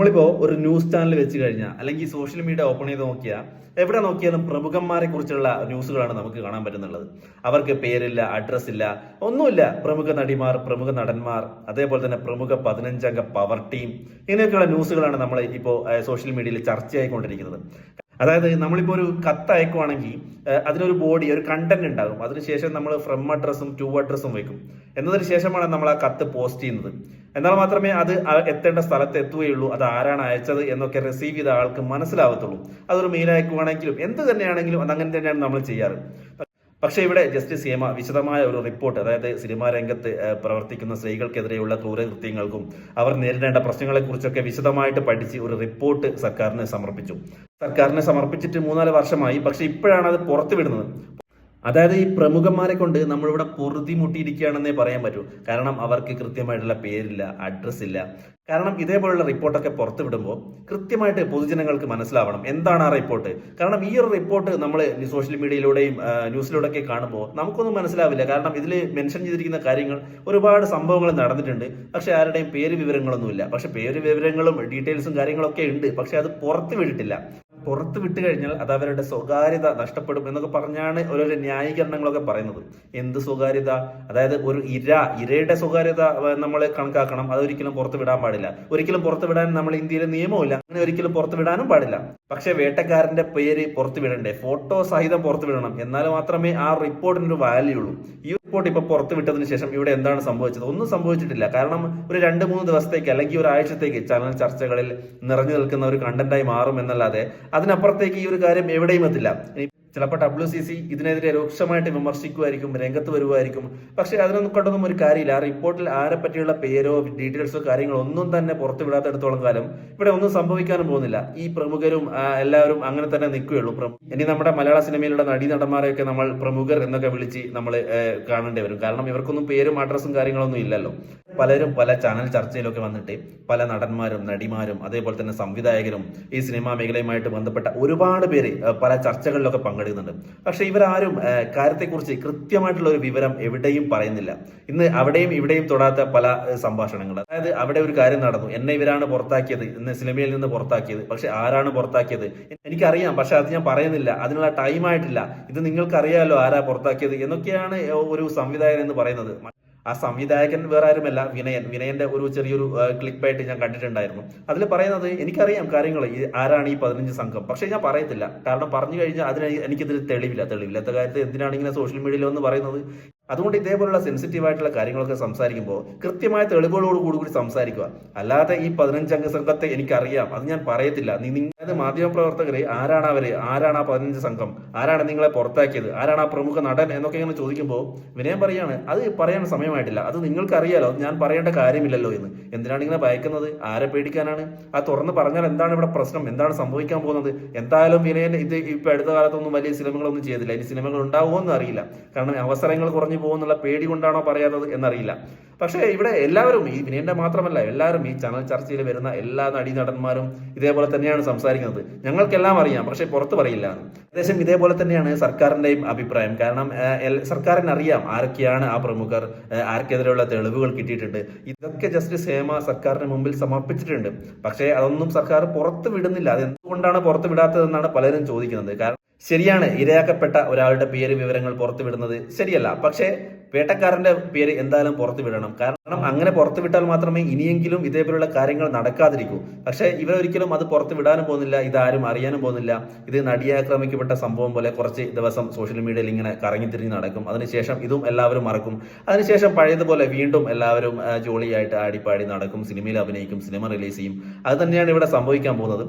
നമ്മളിപ്പോ ഒരു news channel വെച്ച് കഴിഞ്ഞാൽ അല്ലെങ്കിൽ സോഷ്യൽ മീഡിയ ഓപ്പൺ ചെയ്ത് നോക്കിയാൽ എവിടെ നോക്കിയാലും പ്രമുഖന്മാരെ കുറിച്ചുള്ള ന്യൂസുകളാണ് നമുക്ക് കാണാൻ പറ്റുന്നുള്ളത്. അവർക്ക് പേരില്ല അഡ്രസ് ഇല്ല ഒന്നുമില്ല. പ്രമുഖ നടിമാർ പ്രമുഖ നടന്മാർ അതേപോലെ തന്നെ പ്രമുഖ പതിനഞ്ചംഗ പവർ ടീം ഇങ്ങനെയൊക്കെയുള്ള ന്യൂസുകളാണ് നമ്മൾ ഇപ്പോൾ സോഷ്യൽ മീഡിയയിൽ ചർച്ചയായിക്കൊണ്ടിരിക്കുന്നത്. അതായത് നമ്മളിപ്പോൾ ഒരു കത്ത് അയക്കുവാണെങ്കിൽ അതിനൊരു ബോഡി ഒരു കണ്ടന്റ് ഉണ്ടാകും. അതിനുശേഷം നമ്മൾ ഫ്രം അഡ്രസ്സും ടു അഡ്രസ്സും വയ്ക്കും എന്നതിന് ശേഷമാണ് നമ്മൾ ആ കത്ത് പോസ്റ്റ് ചെയ്യുന്നത്. എന്നാൽ മാത്രമേ അത് എത്തേണ്ട സ്ഥലത്ത് എത്തുകയുള്ളൂ. അത് ആരാണ് അയച്ചത് എന്നൊക്കെ റിസീവ് ചെയ്ത ആൾക്ക് മനസ്സിലാവത്തുള്ളൂ. അതൊരു മെയിൽ അയക്കുവാണെങ്കിലും എന്ത് തന്നെയാണെങ്കിലും അത് അങ്ങനെ തന്നെയാണ് നമ്മൾ ചെയ്യാറ്. പക്ഷേ ഇവിടെ ജസ്റ്റിസ് ഹേമ വിശദമായ ഒരു റിപ്പോർട്ട് അതായത് സിനിമാ രംഗത്ത് പ്രവർത്തിക്കുന്ന സ്ത്രീകൾക്കെതിരെയുള്ള ക്രൂരകൃത്യങ്ങൾക്കും അവർ നേരിടേണ്ട പ്രശ്നങ്ങളെക്കുറിച്ചൊക്കെ വിശദമായിട്ട് പഠിച്ച് ഒരു റിപ്പോർട്ട് സർക്കാരിന് സമർപ്പിച്ചു. സർക്കാരിന് സമർപ്പിച്ചിട്ട് മൂന്നാൽ വർഷമായി പക്ഷേ ഇപ്പോഴാണ് അത് പുറത്തുവിടുന്നത്. അതായത് ഈ പ്രമുഖന്മാരെ കൊണ്ട് നമ്മളിവിടെ പൊറുതി മുട്ടിയിരിക്കുകയാണെന്നേ പറയാൻ പറ്റൂ. കാരണം അവർക്ക് കൃത്യമായിട്ടുള്ള പേരില്ല അഡ്രസ് ഇല്ല. കാരണം ഇതേപോലുള്ള റിപ്പോർട്ടൊക്കെ പുറത്തു വിടുമ്പോൾ കൃത്യമായിട്ട് പൊതുജനങ്ങൾക്ക് മനസ്സിലാവണം എന്താണ് ആ റിപ്പോർട്ട് കാരണം ഈ ഒരു റിപ്പോർട്ട് നമ്മൾ സോഷ്യൽ മീഡിയയിലൂടെയും ന്യൂസിലൂടെ ന്യൂസിലൂടെയൊക്കെ കാണുമ്പോൾ നമുക്കൊന്നും മനസ്സിലാവില്ല. കാരണം ഇതിൽ മെൻഷൻ ചെയ്തിരിക്കുന്ന കാര്യങ്ങൾ ഒരുപാട് സംഭവങ്ങൾ നടന്നിട്ടുണ്ട്. പക്ഷെ ആരുടെയും പേര് വിവരങ്ങളൊന്നുമില്ല. പക്ഷെ പേര് വിവരങ്ങളും ഡീറ്റെയിൽസും കാര്യങ്ങളൊക്കെ ഉണ്ട്. പക്ഷെ അത് പുറത്ത് വിട്ടിട്ടില്ല. പുറത്ത് വിട്ട് കഴിഞ്ഞാൽ അത് അവരുടെ സ്വകാര്യത നഷ്ടപ്പെടും എന്നൊക്കെ പറഞ്ഞാണ് ഓരോരോ ന്യായീകരണങ്ങളൊക്കെ പറയുന്നത്. എന്ത് സ്വകാര്യത? അതായത് ഒരു ഇര ഇരയുടെ സ്വകാര്യത നമ്മൾ കണക്കാക്കണം. അതൊരിക്കലും പുറത്ത് വിടാൻ പാടില്ല. ഒരിക്കലും പുറത്ത് വിടാൻ നമ്മൾ ഇന്ത്യയിലെ നിയമമില്ല അങ്ങനെ ഒരിക്കലും പുറത്ത് വിടാനും പാടില്ല. പക്ഷേ വേട്ടക്കാരന്റെ പേര് പുറത്ത് വിടണ്ടേ? ഫോട്ടോ സഹിതം പുറത്ത് വിടണം. എന്നാൽ മാത്രമേ ആ റിപ്പോർട്ടിന് ഒരു വാല്യൂ ഉള്ളൂ. റിപ്പോർട്ട് ഇപ്പൊ പുറത്ത് വിട്ടതിന് ശേഷം ഇവിടെ എന്താണ് സംഭവിച്ചത്? ഒന്നും സംഭവിച്ചിട്ടില്ല. കാരണം ഒരു രണ്ട് മൂന്ന് ദിവസത്തേക്ക് അല്ലെങ്കിൽ ഒരു ആഴ്ചത്തേക്ക് ചാനൽ ചർച്ചകളിൽ നിറഞ്ഞു നിൽക്കുന്ന ഒരു കണ്ടന്റായി മാറും എന്നല്ലാതെ അതിനപ്പുറത്തേക്ക് ഈ ഒരു കാര്യം എവിടെയും എത്തില്ല. ചിലപ്പോൾ ഡബ്ല്യു സി സി ഇതിനെതിരെ രൂക്ഷമായിട്ട് വിമർശിക്കുമായിരിക്കും രംഗത്ത് വരുമായിരിക്കും. പക്ഷെ അതിനൊന്നും കൊണ്ടൊന്നും ഒരു കാര്യമില്ല. ആ റിപ്പോർട്ടിൽ ആരെ പറ്റിയുള്ള പേരോ ഡീറ്റെയിൽസോ കാര്യങ്ങളോ ഒന്നും തന്നെ പുറത്തു വിടാത്തെടുത്തോളം കാലം ഇവിടെ ഒന്നും സംഭവിക്കാനും പോകുന്നില്ല. ഈ പ്രമുഖരും എല്ലാവരും അങ്ങനെ തന്നെ നിൽക്കുകയുള്ളൂ. ഇനി നമ്മുടെ മലയാള സിനിമയിലുള്ള നടീനടന്മാരെയൊക്കെ നമ്മൾ പ്രമുഖർ എന്നൊക്കെ വിളിച്ച് നമ്മൾ കാണേണ്ടി വരും. കാരണം ഇവർക്കൊന്നും പേരും അഡ്രസ്സും കാര്യങ്ങളൊന്നും ഇല്ലല്ലോ. പലരും പല ചാനൽ ചർച്ചയിലൊക്കെ വന്നിട്ട് പല നടന്മാരും നടിമാരും അതേപോലെ തന്നെ സംവിധായകരും ഈ സിനിമാ മേഖലയുമായിട്ട് ബന്ധപ്പെട്ട ഒരുപാട് പേര് പല ചർച്ചകളിലൊക്കെ പങ്കെടുക്കുന്നുണ്ട്. പക്ഷെ ഇവരാരും കാര്യത്തെക്കുറിച്ച് കൃത്യമായിട്ടുള്ള ഒരു വിവരം എവിടെയും പറയുന്നില്ല. ഇന്ന് അവിടെയും ഇവിടെയും തൊടാത്ത പല സംഭാഷണങ്ങൾ. അതായത് അവിടെ ഒരു കാര്യം നടന്നു. എന്നെ ഇവരാണ് പുറത്താക്കിയത്. ഇന്ന് സിനിമയിൽ നിന്ന് പുറത്താക്കിയത്. പക്ഷെ ആരാണ് പുറത്താക്കിയത്? എനിക്കറിയാം. പക്ഷെ അത് ഞാൻ പറയുന്നില്ല. അതിനുള്ള ടൈം ആയിട്ടില്ല. ഇത് നിങ്ങൾക്കറിയാലോ ആരാ പുറത്താക്കിയത് എന്നൊക്കെയാണ് ഒരു സംവിധായകൻ എന്ന് പറയുന്നത്. ആ സംവിധായകൻ വേറെ ആരുമല്ല വിനയൻ. വിനയന്റെ ഒരു ചെറിയൊരു ക്ലിപ്പ് ആയിട്ട് ഞാൻ കണ്ടിട്ടുണ്ടായിരുന്നു. അതിൽ പറയുന്നത് എനിക്കറിയാം കാര്യങ്ങൾ ആരാണ് ഈ പതിനഞ്ച് സംഘം. പക്ഷെ ഞാൻ പറയത്തില്ല. കാരണം പറഞ്ഞു കഴിഞ്ഞാൽ അതിന് എനിക്കിതിൽ തെളിവില്ല തെളിവില്ലാത്ത കാര്യത്തിൽ എന്തിനാണ് ഇങ്ങനെ സോഷ്യൽ മീഡിയയിൽ വന്ന് പറയുന്നത്? അതുകൊണ്ട് ഇതേപോലുള്ള സെൻസിറ്റീവ് ആയിട്ടുള്ള കാര്യങ്ങളൊക്കെ സംസാരിക്കുമ്പോൾ കൃത്യമായ തെളിവുകളോട് കൂടി സംസാരിക്കുക. അല്ലാതെ ഈ പതിനഞ്ചംഗ സംഘത്തെ എനിക്കറിയാം. അത് ഞാൻ പറയത്തില്ല. നിങ്ങളുടെ മാധ്യമപ്രവർത്തകര് ആരാണ് അവർ? ആരാണ് ആ പതിനഞ്ച് സംഘം? ആരാണ് നിങ്ങളെ പുറത്താക്കിയത്? ആരാണ് ആ പ്രമുഖ നടൻ എന്നൊക്കെ ഇങ്ങനെ ചോദിക്കുമ്പോൾ വിനയം പറയാണ് അത് പറയാൻ സമയമായിട്ടില്ല. അത് നിങ്ങൾക്ക് അറിയാലോ അത് ഞാൻ പറയേണ്ട കാര്യമില്ലല്ലോ എന്ന്. എന്തിനാണ് ഇങ്ങനെ ഭയക്കുന്നത്? ആരെ പേടിക്കാനാണ്? ആ തുറന്ന് പറഞ്ഞാൽ എന്താണ് ഇവിടെ പ്രശ്നം? എന്താണ് സംഭവിക്കാൻ പോകുന്നത്? എന്തായാലും വിനയൻ ഇത് ഇപ്പൊ അടുത്ത കാലത്തൊന്നും വലിയ സിനിമകളൊന്നും ചെയ്തില്ല. ഇനി സിനിമകൾ ഉണ്ടാവുമോ എന്ന് അറിയില്ല. കാരണം അവസരങ്ങൾ കുറഞ്ഞു പോകുന്നുള്ള പേടി കൊണ്ടാണോ പറയാത്തത് എന്നറിയില്ല. പക്ഷേ ഇവിടെ എല്ലാവരും ഈ വിനയന്റെ മാത്രമല്ല എല്ലാവരും ഈ ചാനൽ ചർച്ചയിൽ വരുന്ന എല്ലാ നടീനടന്മാരും ഇതേപോലെ തന്നെയാണ് സംസാരിക്കുന്നത്. ഞങ്ങൾക്കെല്ലാം അറിയാം പക്ഷേ പുറത്ത് പറയില്ല. ഏകദേശം ഇതേപോലെ തന്നെയാണ് സർക്കാരിന്റെയും അഭിപ്രായം. കാരണം സർക്കാരിന് അറിയാം ആരൊക്കെയാണ് ആ പ്രമുഖർ ആർക്കെതിരെയുള്ള തെളിവുകൾ കിട്ടിയിട്ടുണ്ട്. ഇതൊക്കെ ജസ്റ്റിസ് ഹേമ സർക്കാരിന് മുമ്പിൽ സമർപ്പിച്ചിട്ടുണ്ട്. പക്ഷേ അതൊന്നും സർക്കാർ പുറത്ത് വിടുന്നില്ല. അത് എന്തുകൊണ്ടാണ് പുറത്ത് വിടാത്തതെന്നാണ് പലരും ചോദിക്കുന്നത്. കാരണം ശരിയാണ് ഇരയാക്കപ്പെട്ട ഒരാളുടെ പേര് വിവരങ്ങൾ പുറത്തു വിടുന്നത് ശരിയല്ല. പക്ഷേ വേട്ടക്കാരന്റെ പേര് എന്തായാലും പുറത്തു വിടണം കാരണം അങ്ങനെ പുറത്തു വിട്ടാൽ മാത്രമേ ഇനിയെങ്കിലും ഇതേപോലുള്ള കാര്യങ്ങൾ നടക്കാതിരിക്കൂ. പക്ഷേ ഇവരൊരിക്കലും അത് പുറത്തു വിടാനും പോകുന്നില്ല ഇത് ആരും അറിയാനും പോകുന്നില്ല. ഇത് നടിയാക്രമിക്കപ്പെട്ട സംഭവം പോലെ കുറച്ച് ദിവസം സോഷ്യൽ മീഡിയയിൽ ഇങ്ങനെ കറങ്ങി തിരിഞ്ഞ് നടക്കും. അതിനുശേഷം ഇതും എല്ലാവരും മറക്കും. അതിനുശേഷം പഴയതുപോലെ വീണ്ടും എല്ലാവരും ജോളിയായിട്ട് ആടിപ്പാടി നടക്കും. സിനിമയിൽ അഭിനയിക്കും സിനിമ റിലീസ് ചെയ്യും. അത് തന്നെയാണ് ഇവിടെ സംഭവിക്കാൻ പോകുന്നത്.